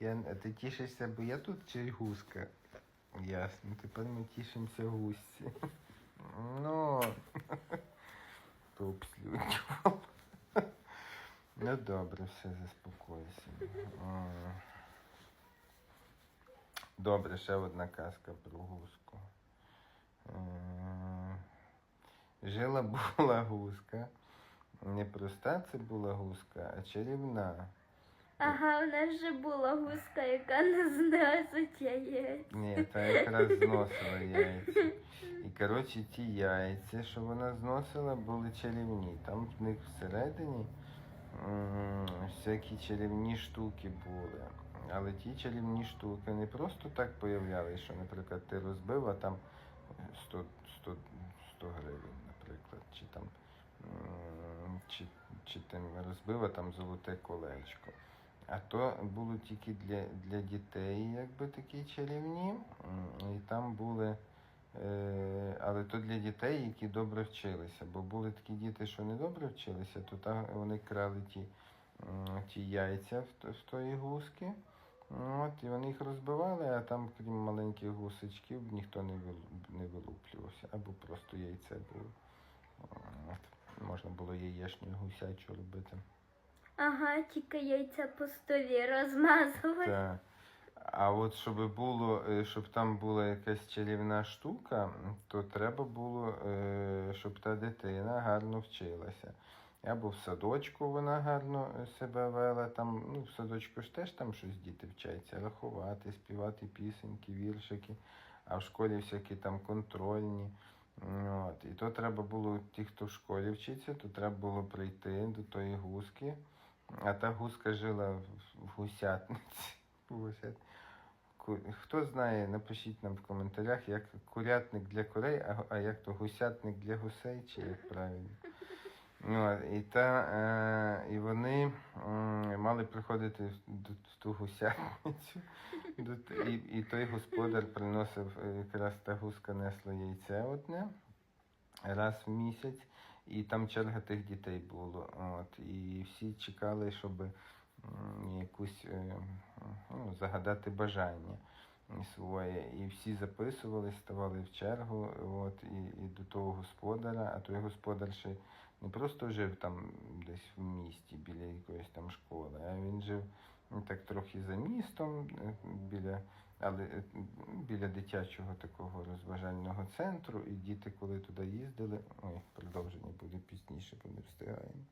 Я, ти тішишся, бо я тут чи гуска? Ясно, тепер ми тішимося гусці. Ну, топ слюдював. Ну добре, все, заспокойся. Добре, ще одна казка про гуску. Жила була гуска. Не проста це була гуска, а чарівна. Ага, в нас же була гуска, яка не зносить яєць. Ні, та якраз зносила яйця. І коротше, ті яйця, що вона зносила, були чарівні. Там в них всередині всякі чарівні штуки були. Але ті чарівні штуки не просто так появлялися, що, наприклад, ти розбив, а там 100, 100, 100 гривень, наприклад, чи там чи, чи ти розбив, а там золоте колечко. А то було тільки для, для дітей, якби такі чарівні. І там були. Е, але то для дітей, які добре вчилися. Бо були такі діти, що не добре вчилися, то та, вони крали ті, ті яйця в, в тої гуски. От, і вони їх розбивали, а там, крім маленьких гусочків, ніхто не, не вилуплювався, або просто яйце було. От, можна було яєчню гусячу робити. Ага, тільки яйця по столі розмазувати. Так. А от щоб було, е, щоб там була якась чарівна штука, то треба було, е, щоб та дитина гарно вчилася. Або в садочку вона гарно е, себе вела. Там, ну, в садочку ж теж там щось діти вчаться, рахувати, співати пісеньки, віршики, а в школі всякі там контрольні. От. І то треба було, ті, хто в школі вчиться, то треба було прийти до тої гуски. А та гуска жила в гусятниці. Хто знає, напишіть нам в коментарях, як курятник для курей, а, а як то гусятник для гусей, чи як правильно. Ну, і, та, е, і вони м, мали приходити до- в ту гусятницю. До, і, і той господар приносив, е, якраз та гуска несла яйце одне раз в місяць, і там черга тих дітей було. От, і всі чекали, щоб якусь е, ну, загадати бажання своє. І всі записувались, ставали в чергу, от, і, і до того господара, а той господар ще не просто жив там десь в місті біля якоїсь там школи, а він жив ну, так трохи за містом, е, біля, але е, біля дитячого такого розважального центру, і діти, коли туди їздили, ой, продовження буде пізніше, бо не встигаємо.